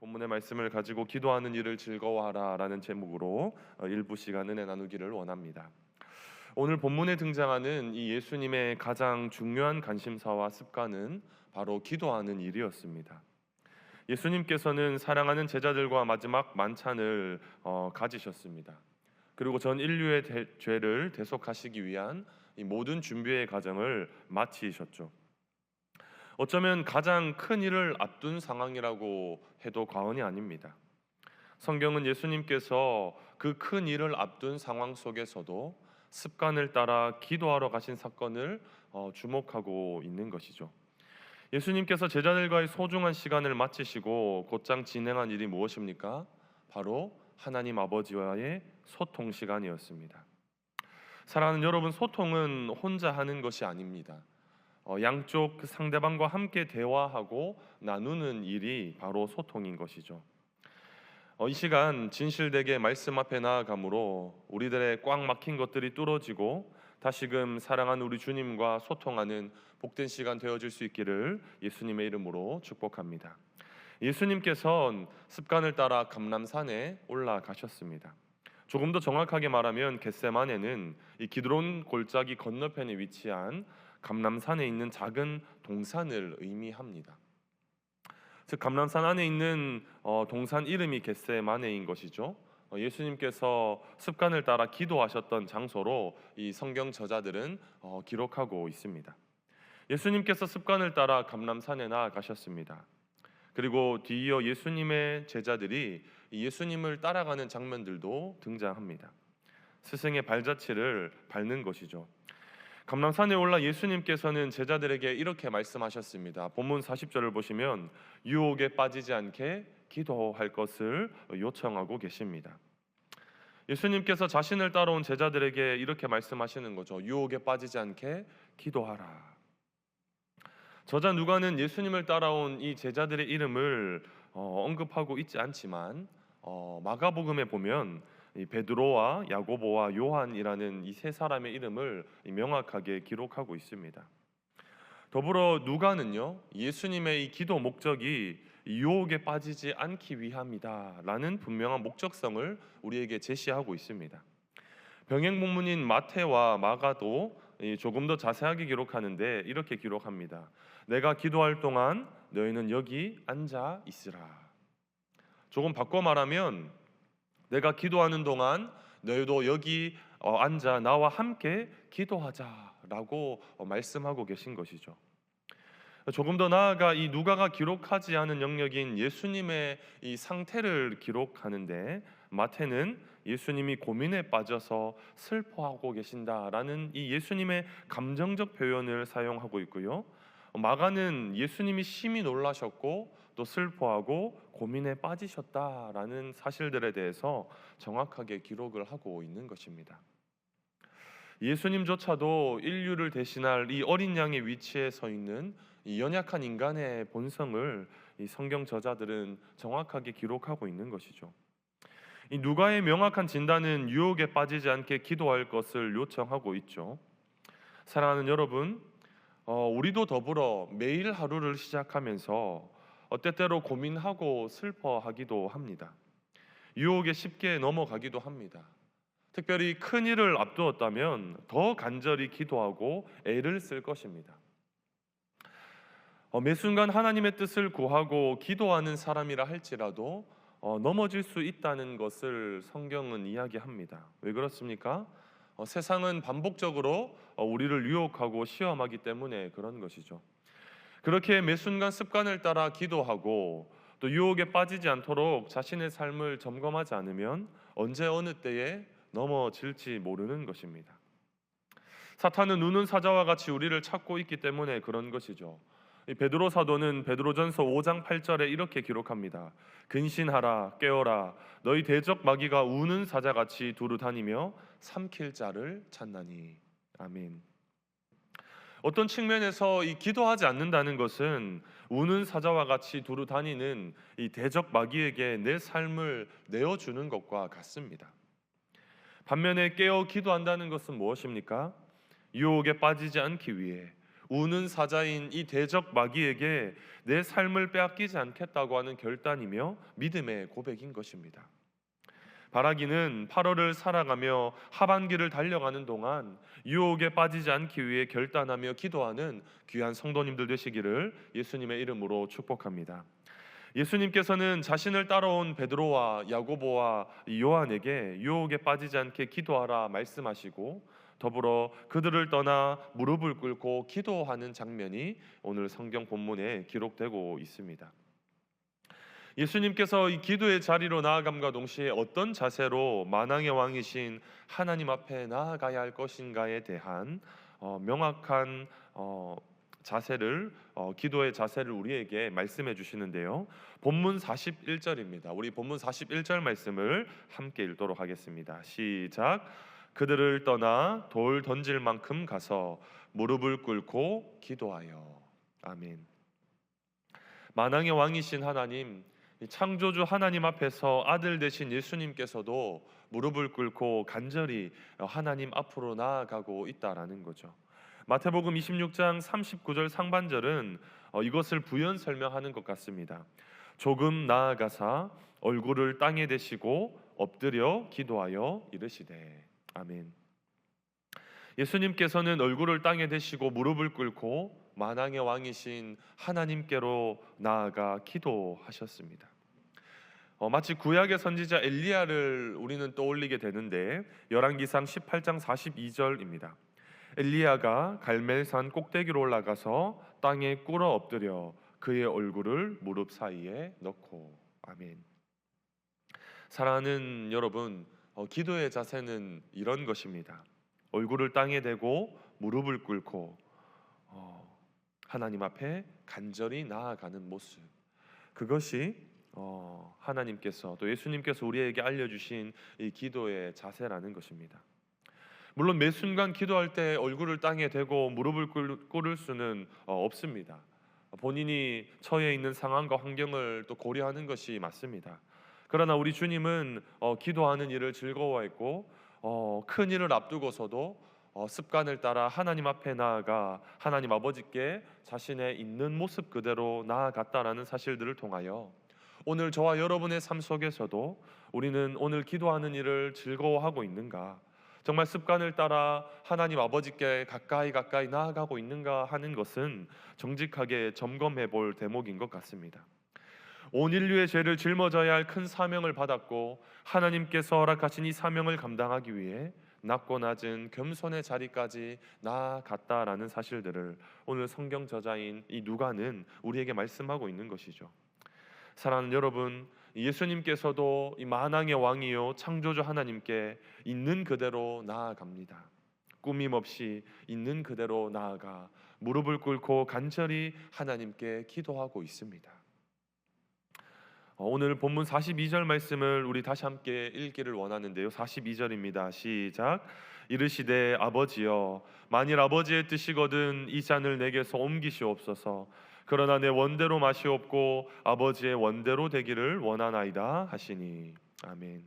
본문의 말씀을 가지고 기도하는 일을 즐거워하라라는 제목으로 어, 일부 시간 은혜 나누기를 원합니다. 오늘 본문에 등장하는 이 예수님의 가장 중요한 관심사와 습관은 바로 기도하는 일이었습니다. 예수님께서는 사랑하는 제자들과 마지막 만찬을 어, 가지셨습니다. 그리고 전 인류의 대, 죄를 대속하시기 위한 이 모든 준비의 과정을 마치셨죠. 어쩌면 가장 큰 일을 앞둔 상황이라고 해도 과언이 아닙니다. 성경은 예수님께서 그 큰 일을 앞둔 상황 속에서도 습관을 따라 기도하러 가신 사건을 어, 주목하고 있는 것이죠. 예수님께서 제자들과의 소중한 시간을 마치시고 곧장 진행한 일이 무엇입니까? 바로 하나님 아버지와의 소통 시간이었습니다. 사랑하는 여러분, 소통은 혼자 하는 것이 아닙니다. 어, 양쪽 그 상대방과 함께 대화하고 나누는 일이 바로 소통인 것이죠. 어, 이 시간 진실되게 말씀 앞에 나아감으로 우리들의 꽉 막힌 것들이 뚫어지고 다시금 사랑하는 우리 주님과 소통하는 복된 시간 되어질 수 있기를 예수님의 이름으로 축복합니다. 예수님께서는 습관을 따라 감람산에 올라가셨습니다. 조금 더 정확하게 말하면 겟세만에는 이 기드론 골짜기 건너편에 위치한 감람산에 있는 작은 동산을 의미합니다. 즉 감람산 안에 있는 어, 동산 이름이 겟세마네인 것이죠. 어, 예수님께서 습관을 따라 기도하셨던 장소로 이 성경 저자들은 어, 기록하고 있습니다. 예수님께서 습관을 따라 감람산에 나아가셨습니다. 그리고 뒤이어 예수님의 제자들이 예수님을 따라가는 장면들도 등장합니다. 스승의 발자취를 밟는 것이죠. 감람산에 올라 예수님께서는 제자들에게 이렇게 말씀하셨습니다. 본문 40절을 보시면 유혹에 빠지지 않게 기도할 것을 요청하고 계십니다. 예수님께서 자신을 따라온 제자들에게 이렇게 말씀하시는 거죠. 유혹에 빠지지 않게 기도하라. 저자 누가는 예수님을 따라온 이 제자들의 이름을 어, 언급하고 있지 않지만 어, 마가복음에 보면 이 베드로와 야고보와 요한이라는 이 세 사람의 이름을 명확하게 기록하고 있습니다. 더불어 누가는요 예수님의 이 기도 목적이 유혹에 빠지지 않기 위함이다라는 분명한 목적성을 우리에게 제시하고 있습니다. 병행 본문인 마태와 마가도 조금 더 자세하게 기록하는데 이렇게 기록합니다. 내가 기도할 동안 너희는 여기 앉아 있으라. 조금 바꿔 말하면 내가 기도하는 동안 너희도 여기 어, 앉아 나와 함께 기도하자라고 어, 말씀하고 계신 것이죠. 조금 더 나아가 이 누가가 기록하지 않은 영역인 예수님의 이 상태를 기록하는데 마태는 예수님이 고민에 빠져서 슬퍼하고 계신다라는 이 예수님의 감정적 표현을 사용하고 있고요. 마가는 예수님이 심히 놀라셨고 또 슬퍼하고 고민에 빠지셨다라는 사실들에 대해서 정확하게 기록을 하고 있는 것입니다. 예수님조차도 인류를 대신할 이 어린 양의 위치에 서 있는 이 연약한 인간의 본성을 이 성경 저자들은 정확하게 기록하고 있는 것이죠. 이 누가의 명확한 진단은 유혹에 빠지지 않게 기도할 것을 요청하고 있죠. 사랑하는 여러분, 어, 우리도 더불어 매일 하루를 시작하면서 어때때로 고민하고 슬퍼하기도 합니다. 유혹에 쉽게 넘어가기도 합니다. 특별히 큰 일을 앞두었다면 더 간절히 기도하고 애를 쓸 것입니다. 어, 매 순간 하나님의 뜻을 구하고 기도하는 사람이라 할지라도 어, 넘어질 수 있다는 것을 성경은 이야기합니다. 왜 그렇습니까? 어, 세상은 반복적으로 어, 우리를 유혹하고 시험하기 때문에 그런 것이죠. 그렇게 매 순간 습관을 따라 기도하고 또 유혹에 빠지지 않도록 자신의 삶을 점검하지 않으면 언제 어느 때에 넘어질지 모르는 것입니다. 사탄은 우는 사자와 같이 우리를 찾고 있기 때문에 그런 것이죠. 베드로 사도는 베드로전서 5장 8절에 이렇게 기록합니다. 근신하라 깨어라 너희 대적 마귀가 우는 사자같이 두루 다니며 삼킬 자를 찾나니 아멘. 어떤 측면에서 이 기도하지 않는다는 것은 우는 사자와 같이 두루 다니는 이 대적 마귀에게 내 삶을 내어 주는 것과 같습니다. 반면에 깨어 기도한다는 것은 무엇입니까? 유혹에 빠지지 않기 위해 우는 사자인 이 대적 마귀에게 내 삶을 빼앗기지 않겠다고 하는 결단이며 믿음의 고백인 것입니다. 바라기는 8월을 살아가며 하반기를 달려가는 동안 유혹에 빠지지 않기 위해 결단하며 기도하는 귀한 성도님들 되시기를 예수님의 이름으로 축복합니다. 예수님께서는 자신을 따라온 베드로와 야고보와 요한에게 유혹에 빠지지 않게 기도하라 말씀하시고 더불어 그들을 떠나 무릎을 꿇고 기도하는 장면이 오늘 성경 본문에 기록되고 있습니다. 예수님께서 이 기도의 자리로 나아감과 동시에 어떤 자세로 만왕의 왕이신 하나님 앞에 나아가야 할 것인가에 대한 어, 명확한 어, 자세를 어, 기도의 자세를 우리에게 말씀해 주시는데요. 본문 41절입니다. 우리 본문 41절 말씀을 함께 읽도록 하겠습니다. 시작. 그들을 떠나 돌 던질 만큼 가서 무릎을 꿇고 기도하여. 아멘. 만왕의 왕이신 하나님, 이 창조주 하나님 앞에서 아들 되신 예수님께서도 무릎을 꿇고 간절히 하나님 앞으로 나아가고 있다라는 거죠. 마태복음 26장 39절 상반절은 어, 이것을 부연 설명하는 것 같습니다. 조금 나아가사 얼굴을 땅에 대시고 엎드려 기도하여 이르시되 아멘. 예수님께서는 얼굴을 땅에 대시고 무릎을 꿇고 만왕의 왕이신 하나님께로 나아가 기도하셨습니다. 어, 마치 구약의 선지자 엘리야를 우리는 떠올리게 되는데 열왕기상 18장 42절입니다. 엘리야가 갈멜산 꼭대기로 올라가서 땅에 꿇어 엎드려 그의 얼굴을 무릎 사이에 넣고 아멘. 사랑하는 여러분, 어, 기도의 자세는 이런 것입니다. 얼굴을 땅에 대고 무릎을 꿇고 어, 하나님 앞에 간절히 나아가는 모습. 그것이 어, 하나님께서 또 예수님께서 우리에게 알려주신 이 기도의 자세라는 것입니다. 물론 매 순간 기도할 때 얼굴을 땅에 대고 무릎을 꿇- 꿇을 수는 어, 없습니다. 본인이 처해 있는 상황과 환경을 또 고려하는 것이 맞습니다. 그러나 우리 주님은 어, 기도하는 일을 즐거워했고 어, 큰 일을 앞두고서도 어, 습관을 따라 하나님 앞에 나아가 하나님 아버지께 자신의 있는 모습 그대로 나아갔다라는 사실들을 통하여 오늘 저와 여러분의 삶 속에서도 우리는 오늘 기도하는 일을 즐거워하고 있는가? 정말 습관을 따라 하나님 아버지께 가까이 가까이 나아가고 있는가 하는 것은 정직하게 점검해 볼 대목인 것 같습니다. 온 인류의 죄를 짊어져야 할 큰 사명을 받았고 하나님께서 허락하신 이 사명을 감당하기 위해 낮고 낮은 겸손의 자리까지 나아갔다라는 사실들을 오늘 성경 저자인 이 누가는 우리에게 말씀하고 있는 것이죠. 사랑하는 여러분, 예수님께서도 이 만왕의 왕이요 창조주 하나님께 있는 그대로 나아갑니다. 꾸밈 없이 있는 그대로 나아가 무릎을 꿇고 간절히 하나님께 기도하고 있습니다. 어, 오늘 본문 42절 말씀을 우리 다시 함께 읽기를 원하는데요. 42절입니다. 시작. 이르시되 아버지여 만일 아버지의 뜻이거든 이 잔을 내게서 옮기시옵소서. 그러나 내 원대로 마시옵고 아버지의 원대로 되기를 원하나이다 하시니 아멘.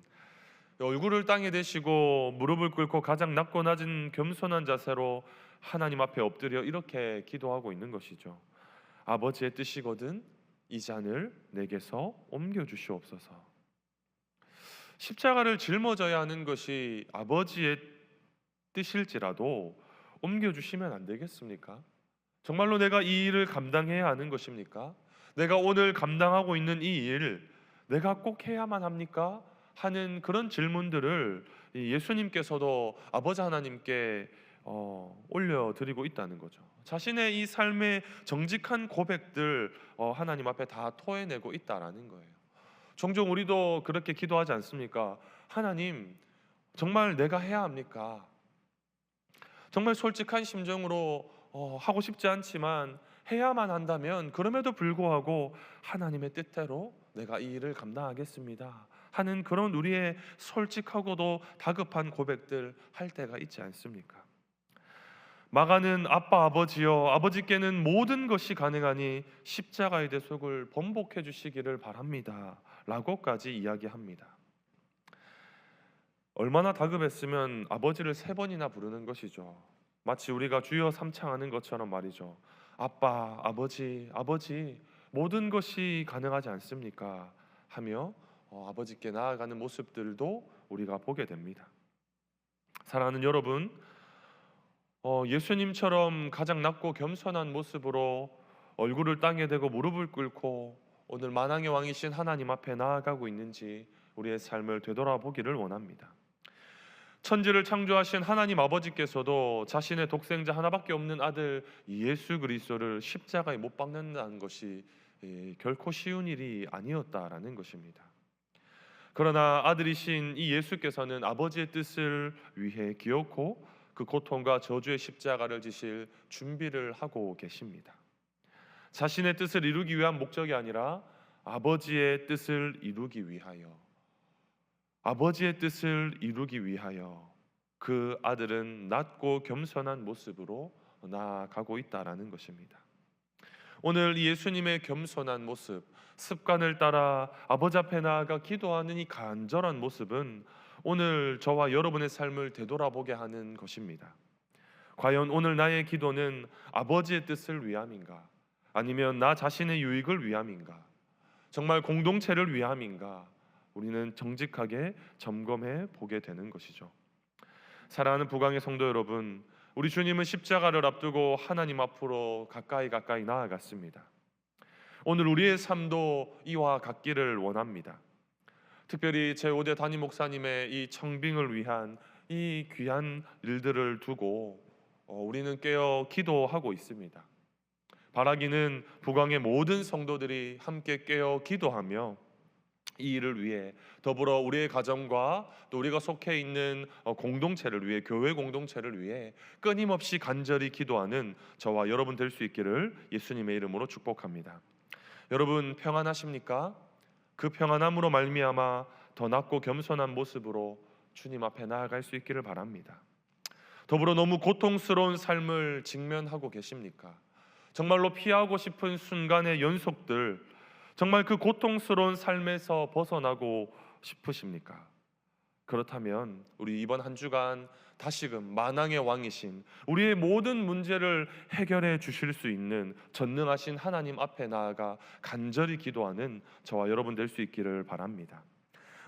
얼굴을 땅에 대시고 무릎을 꿇고 가장 낮고 낮은 겸손한 자세로 하나님 앞에 엎드려 이렇게 기도하고 있는 것이죠. 아버지의 뜻이거든 이 잔을 내게서 옮겨 주시옵소서. 십자가를 짊어져야 하는 것이 아버지의 뜻일지라도 옮겨 주시면 안 되겠습니까? 정말로 내가 이 일을 감당해야 하는 것입니까? 내가 오늘 감당하고 있는 이 일, 내가 꼭 해야만 합니까? 하는 그런 질문들을 이 예수님께서도 아버지 하나님께 어, 올려드리고 있다는 거죠. 자신의 이 삶의 정직한 고백들 어, 하나님 앞에 다 토해내고 있다라는 거예요. 종종 우리도 그렇게 기도하지 않습니까? 하나님, 정말 내가 해야 합니까? 정말 솔직한 심정으로 어, 하고 싶지 않지만 해야만 한다면 그럼에도 불구하고 하나님의 뜻대로 내가 이 일을 감당하겠습니다. 하는 그런 우리의 솔직하고도 다급한 고백들 할 때가 있지 않습니까? 마가는 아빠 아버지여 아버지께는 모든 것이 가능하니 십자가의 대속을 번복해 주시기를 바랍니다 라고까지 이야기합니다. 얼마나 다급했으면 아버지를 세 번이나 부르는 것이죠. 마치 우리가 주여 삼창하는 것처럼 말이죠. 아빠, 아버지, 아버지 모든 것이 가능하지 않습니까? 하며 어, 아버지께 나아가는 모습들도 우리가 보게 됩니다. 사랑하는 여러분, 어, 예수님처럼 가장 낮고 겸손한 모습으로 얼굴을 땅에 대고 무릎을 꿇고 오늘 만왕의 왕이신 하나님 앞에 나아가고 있는지 우리의 삶을 되돌아보기를 원합니다. 천지를 창조하신 하나님 아버지께서도 자신의 독생자 하나밖에 없는 아들 예수 그리스도를 십자가에 못 박는다는 것이 예, 결코 쉬운 일이 아니었다라는 것입니다. 그러나 아들이신 이 예수께서는 아버지의 뜻을 위해 기어코 그 고통과 저주의 십자가를 지실 준비를 하고 계십니다. 자신의 뜻을 이루기 위한 목적이 아니라 아버지의 뜻을 이루기 위하여 아버지의 뜻을 이루기 위하여 그 아들은 낮고 겸손한 모습으로 나아가고 있다라는 것입니다. 오늘 예수님의 겸손한 모습, 습관을 따라 아버지 앞에 나아가 기도하는 이 간절한 모습은 오늘 저와 여러분의 삶을 되돌아보게 하는 것입니다. 과연 오늘 나의 기도는 아버지의 뜻을 위함인가? 아니면 나 자신의 유익을 위함인가? 정말 공동체를 위함인가? 우리는 정직하게 점검해 보게 되는 것이죠. 사랑하는 부강의 성도 여러분, 우리 주님은 십자가를 앞두고 하나님 앞으로 가까이 가까이 나아갔습니다. 오늘 우리의 삶도 이와 같기를 원합니다. 특별히 제5대 담임 목사님의 이 청빙을 위한 이 귀한 일들을 두고 어, 우리는 깨어 기도하고 있습니다. 바라기는 부강의 모든 성도들이 함께 깨어 기도하며 이 일을 위해 더불어 우리의 가정과 또 우리가 속해 있는 어, 공동체를 위해 교회 공동체를 위해 끊임없이 간절히 기도하는 저와 여러분 될 수 있기를 예수님의 이름으로 축복합니다. 여러분 평안하십니까? 그 평안함으로 말미암아 더 낮고 겸손한 모습으로 주님 앞에 나아갈 수 있기를 바랍니다. 더불어 너무 고통스러운 삶을 직면하고 계십니까? 정말로 피하고 싶은 순간의 연속들 정말 그 고통스러운 삶에서 벗어나고 싶으십니까? 그렇다면 우리 이번 한 주간 다시금 만왕의 왕이신 우리의 모든 문제를 해결해 주실 수 있는 전능하신 하나님 앞에 나아가 간절히 기도하는 저와 여러분 될 수 있기를 바랍니다.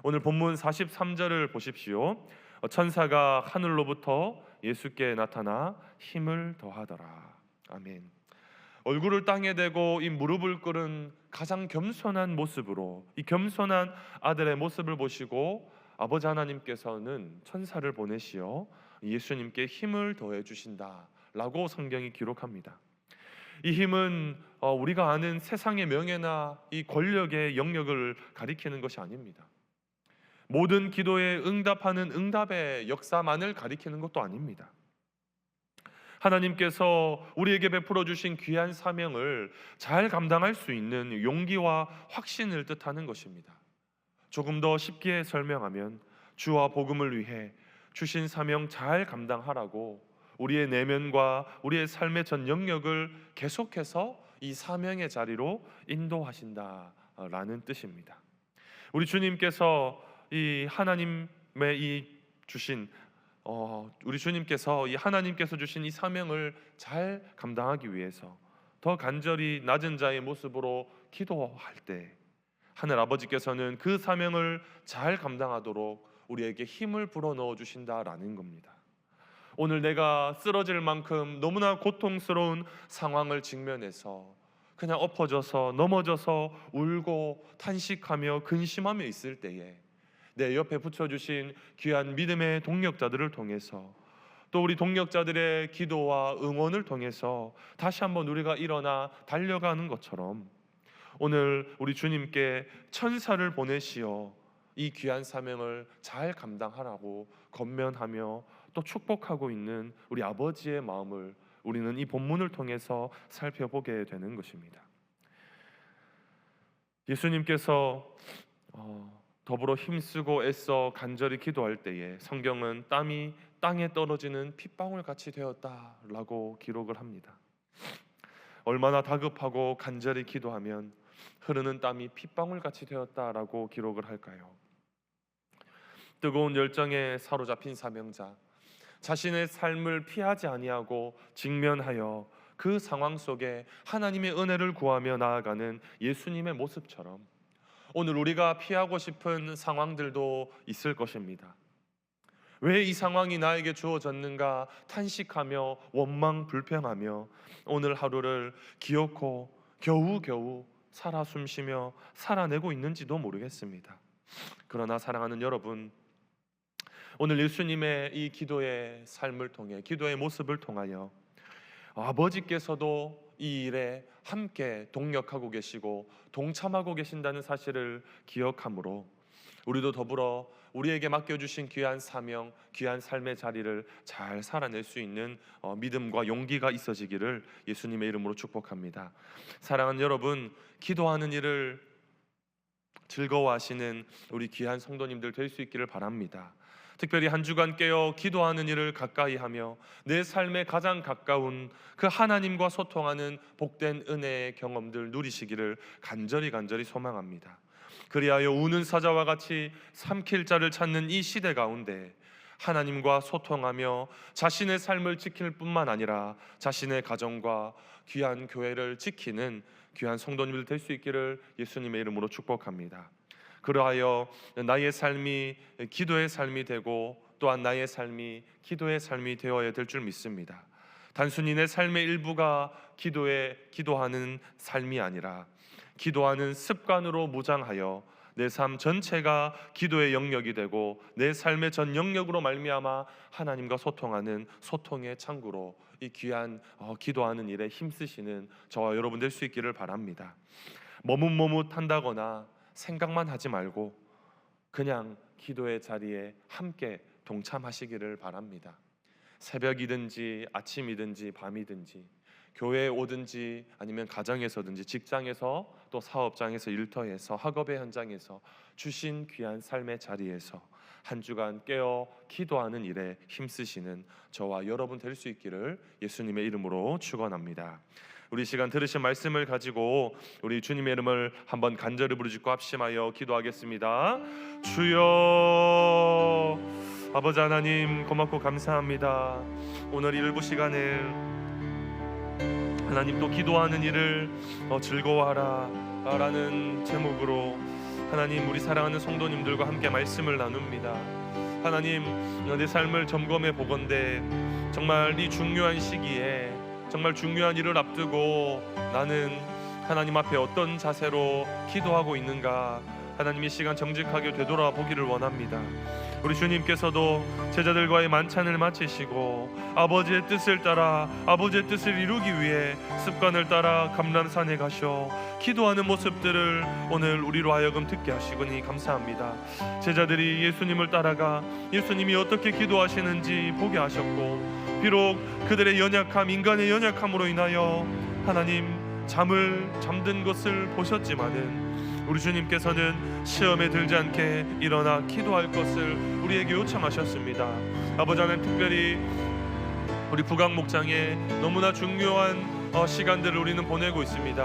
오늘 본문 43절을 보십시오. 천사가 하늘로부터 예수께 나타나 힘을 더하더라. 아멘. 얼굴을 땅에 대고 이 무릎을 꿇은 가장 겸손한 모습으로 이 겸손한 아들의 모습을 보시고 아버지 하나님께서는 천사를 보내시어 예수님께 힘을 더해 주신다라고 성경이 기록합니다. 이 힘은 어, 우리가 아는 세상의 명예나 이 권력의 영역을 가리키는 것이 아닙니다. 모든 기도에 응답하는 응답의 역사만을 가리키는 것도 아닙니다. 하나님께서 우리에게 베풀어 주신 귀한 사명을 잘 감당할 수 있는 용기와 확신을 뜻하는 것입니다. 조금 더 쉽게 설명하면 주와 복음을 위해 주신 사명 잘 감당하라고 우리의 내면과 우리의 삶의 전 영역을 계속해서 이 사명의 자리로 인도하신다라는 뜻입니다. 우리 주님께서 이 하나님의 이 주신 어, 우리 주님께서 이 하나님께서 주신 이 사명을 잘 감당하기 위해서 더 간절히 낮은 자의 모습으로 기도할 때 하늘 아버지께서는 그 사명을 잘 감당하도록 우리에게 힘을 불어 넣어 주신다라는 겁니다. 오늘 내가 쓰러질 만큼 너무나 고통스러운 상황을 직면해서 그냥 엎어져서 넘어져서 울고 탄식하며 근심하며 있을 때에 내 옆에 붙여주신 귀한 믿음의 동력자들을 통해서 또 우리 동력자들의 기도와 응원을 통해서 다시 한번 우리가 일어나 달려가는 것처럼 오늘 우리 주님께 천사를 보내시어 이 귀한 사명을 잘 감당하라고 건면하며 또 축복하고 있는 우리 아버지의 마음을 우리는 이 본문을 통해서 살펴보게 되는 것입니다. 예수님께서 어, 더불어 힘쓰고 애써 간절히 기도할 때에 성경은 땀이 땅에 떨어지는 핏방울 같이 되었다라고 기록을 합니다. 얼마나 다급하고 간절히 기도하면 흐르는 땀이 핏방울 같이 되었다라고 기록을 할까요? 뜨거운 열정에 사로잡힌 사명자, 자신의 삶을 피하지 아니하고 직면하여 그 상황 속에 하나님의 은혜를 구하며 나아가는 예수님의 모습처럼 오늘 우리가 피하고 싶은 상황들도 있을 것입니다. 왜 이 상황이 나에게 주어졌는가 탄식하며 원망 불평하며 오늘 하루를 기어코 겨우겨우 살아 숨쉬며 살아내고 있는지도 모르겠습니다. 그러나 사랑하는 여러분 오늘 예수님의 이 기도의 삶을 통해 기도의 모습을 통하여 아버지께서도 이 일에 함께 동력하고 계시고 동참하고 계신다는 사실을 기억하므로 우리도 더불어 우리에게 맡겨주신 귀한 사명, 귀한 삶의 자리를 잘 살아낼 수 있는 어, 믿음과 용기가 있어지기를 예수님의 이름으로 축복합니다. 사랑하는 여러분, 기도하는 일을 즐거워하시는 우리 귀한 성도님들 될 수 있기를 바랍니다. 특별히 한 주간 깨어 기도하는 일을 가까이 하며 내 삶에 가장 가까운 그 하나님과 소통하는 복된 은혜의 경험들 누리시기를 간절히 간절히 소망합니다. 그리하여 우는 사자와 같이 삼킬 자를 찾는 이 시대 가운데 하나님과 소통하며 자신의 삶을 지킬 뿐만 아니라 자신의 가정과 귀한 교회를 지키는 귀한 성도님들 될 수 있기를 예수님의 이름으로 축복합니다. 그러하여 나의 삶이 기도의 삶이 되고 또한 나의 삶이 기도의 삶이 되어야 될 줄 믿습니다. 단순히 내 삶의 일부가 기도에 기도하는 삶이 아니라 기도하는 습관으로 무장하여 내 삶 전체가 기도의 영역이 되고 내 삶의 전 영역으로 말미암아 하나님과 소통하는 소통의 창구로 이 귀한 어, 기도하는 일에 힘쓰시는 저와 여러분 될 수 있기를 바랍니다. 머뭇머뭇한다거나 생각만 하지 말고 그냥 기도의 자리에 함께 동참하시기를 바랍니다. 새벽이든지 아침이든지 밤이든지 교회에 오든지 아니면 가정에서든지 직장에서 또 사업장에서 일터에서 학업의 현장에서 주신 귀한 삶의 자리에서 한 주간 깨어 기도하는 일에 힘쓰시는 저와 여러분 될 수 있기를 예수님의 이름으로 축원합니다. 우리 시간 들으신 말씀을 가지고 우리 주님의 이름을 한번 간절히 부르짖고 합심하여 기도하겠습니다. 주여 아버지 하나님 고맙고 감사합니다. 오늘 일부 시간을 하나님 또 기도하는 일을 어, 즐거워하라 라는 제목으로 하나님 우리 사랑하는 성도님들과 함께 말씀을 나눕니다. 하나님 내 삶을 점검해 보건대 정말 이 중요한 시기에 정말 중요한 일을 앞두고 나는 하나님 앞에 어떤 자세로 기도하고 있는가 하나님 이 시간 정직하게 되돌아보기를 원합니다. 우리 주님께서도 제자들과의 만찬을 마치시고 아버지의 뜻을 따라 아버지의 뜻을 이루기 위해 습관을 따라 감람산에 가셔 기도하는 모습들을 오늘 우리로 하여금 듣게 하시거니 감사합니다. 제자들이 예수님을 따라가 예수님이 어떻게 기도하시는지 보게 하셨고 비록 그들의 연약함, 인간의 연약함으로 인하여 하나님 잠을 잠든 것을 보셨지만은 우리 주님께서는 시험에 들지 않게 일어나 기도할 것을 우리에게 요청하셨습니다. 아버지 하나님 특별히 우리 부강 목장에 너무나 중요한 어, 시간들을 우리는 보내고 있습니다.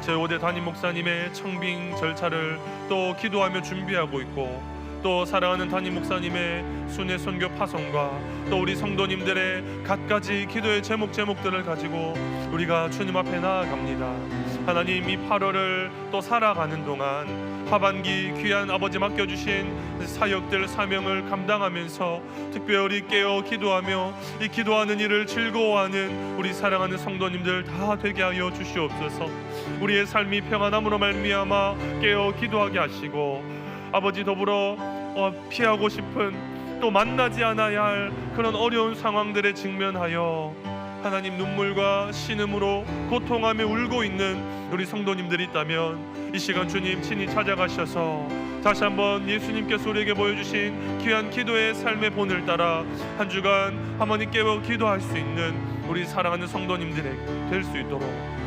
제5대 담임 목사님의 청빙 절차를 또 기도하며 준비하고 있고 또 사랑하는 담임 목사님의 순회 선교 파송과 또 우리 성도님들의 갖가지 기도의 제목 제목들을 가지고 우리가 주님 앞에 나아갑니다. 하나님 이 8월을 또 살아가는 동안 하반기 귀한 아버지 맡겨주신 사역들 사명을 감당하면서 특별히 깨어 기도하며 이 기도하는 일을 즐거워하는 우리 사랑하는 성도님들 다 되게 하여 주시옵소서. 우리의 삶이 평안함으로 말미암아 깨어 기도하게 하시고 아버지 더불어 어, 피하고 싶은 또 만나지 않아야 할 그런 어려운 상황들에 직면하여 하나님 눈물과 신음으로 고통하며 울고 있는 우리 성도님들이 있다면 이 시간 주님 친히 찾아가셔서 다시 한번 예수님께서 우리에게 보여주신 귀한 기도의 삶의 본을 따라 한 주간 하나님 깨워 기도할 수 있는 우리 사랑하는 성도님들이 될수 있도록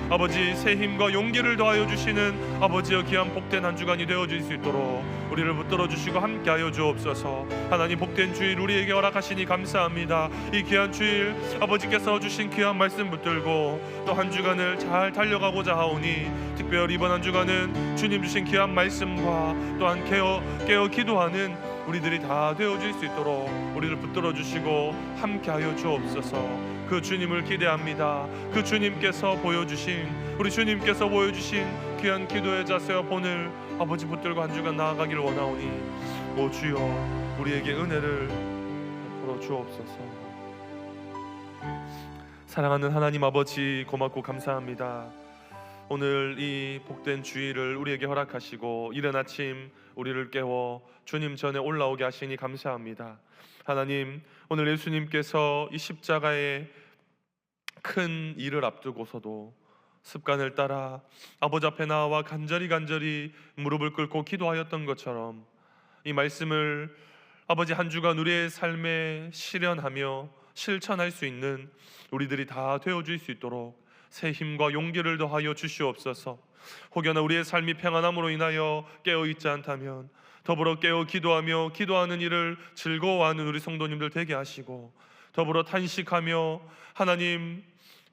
아버지 새 힘과 용기를 더하여 주시는 아버지여 귀한 복된 한 주간이 되어질 수 있도록 우리를 붙들어 주시고 함께하여 주옵소서. 하나님 복된 주일 우리에게 허락하시니 감사합니다. 이 귀한 주일 아버지께서 주신 귀한 말씀 붙들고 또 한 주간을 잘 달려가고자 하오니 특별히 이번 한 주간은 주님 주신 귀한 말씀과 또한 깨어 깨어 기도하는 우리들이 다 되어질 수 있도록 우리를 붙들어 주시고 함께하여 주옵소서. 그 주님을 기대합니다. 그 주님께서 보여주신 우리 주님께서 보여주신 귀한 기도의 자세와 본을 아버지 붙들고 한 주간 나아가길 원하오니 오 주여 우리에게 은혜를 베풀어 주옵소서. 사랑하는 하나님 아버지 고맙고 감사합니다. 오늘 이 복된 주일을 우리에게 허락하시고 이른 아침 우리를 깨워 주님 전에 올라오게 하시니 감사합니다. 하나님 오늘 예수님께서 이 십자가의 큰 일을 앞두고서도 습관을 따라 아버지 앞에 나와 간절히 간절히 무릎을 꿇고 기도하였던 것처럼 이 말씀을 아버지 한 주간 우리의 삶에 실현하며 실천할 수 있는 우리들이 다 되어 줄 수 있도록 새 힘과 용기를 더하여 주시옵소서. 혹여나 우리의 삶이 평안함으로 인하여 깨어 있지 않다면 더불어 깨어 기도하며 기도하는 일을 즐거워하는 우리 성도님들 되게 하시고 더불어 탄식하며 하나님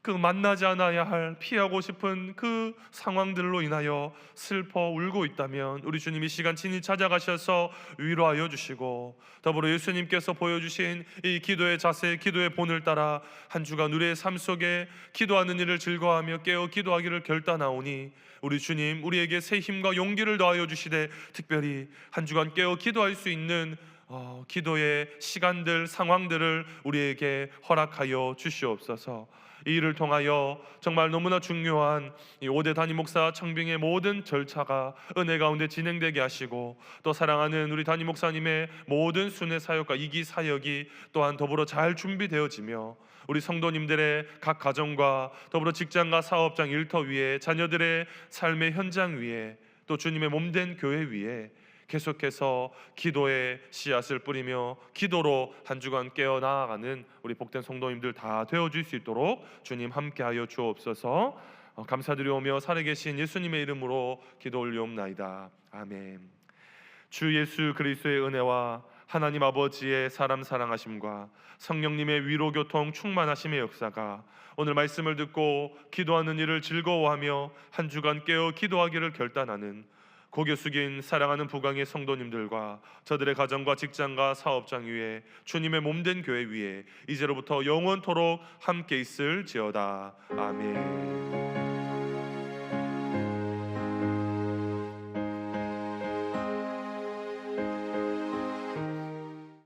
그 만나지 않아야 할 피하고 싶은 그 상황들로 인하여 슬퍼 울고 있다면 우리 주님 이 시간 친히 찾아가셔서 위로하여 주시고 더불어 예수님께서 보여주신 이 기도의 자세, 기도의 본을 따라 한 주간 우리의 삶 속에 기도하는 일을 즐거워하며 깨어 기도하기를 결단하오니 우리 주님 우리에게 새 힘과 용기를 더하여 주시되 특별히 한 주간 깨어 기도할 수 있는 어, 기도의 시간들, 상황들을 우리에게 허락하여 주시옵소서. 이 일을 통하여 정말 너무나 중요한 이 5대 담임 목사 청빙의 모든 절차가 은혜 가운데 진행되게 하시고 또 사랑하는 우리 담임 목사님의 모든 순회 사역과 이기 사역이 또한 더불어 잘 준비되어지며 우리 성도님들의 각 가정과 더불어 직장과 사업장 일터 위에 자녀들의 삶의 현장 위에 또 주님의 몸된 교회 위에 계속해서 기도의 씨앗을 뿌리며 기도로 한 주간 깨어 나아가는 우리 복된 성도님들 다 되어 줄 수 있도록 주님 함께하여 주옵소서. 어, 감사드리오며 살아계신 예수님의 이름으로 기도 올리옵나이다. 아멘. 주 예수 그리스도의 은혜와 하나님 아버지의 사람 사랑하심과 성령님의 위로 교통 충만하심의 역사가 오늘 말씀을 듣고 기도하는 일을 즐거워하며 한 주간 깨어 기도하기를 결단하는 고개 숙인 사랑하는 부강의 성도님들과 저들의 가정과 직장과 사업장 위에 주님의 몸된 교회 위에 이제로부터 영원토록 함께 있을지어다 아멘.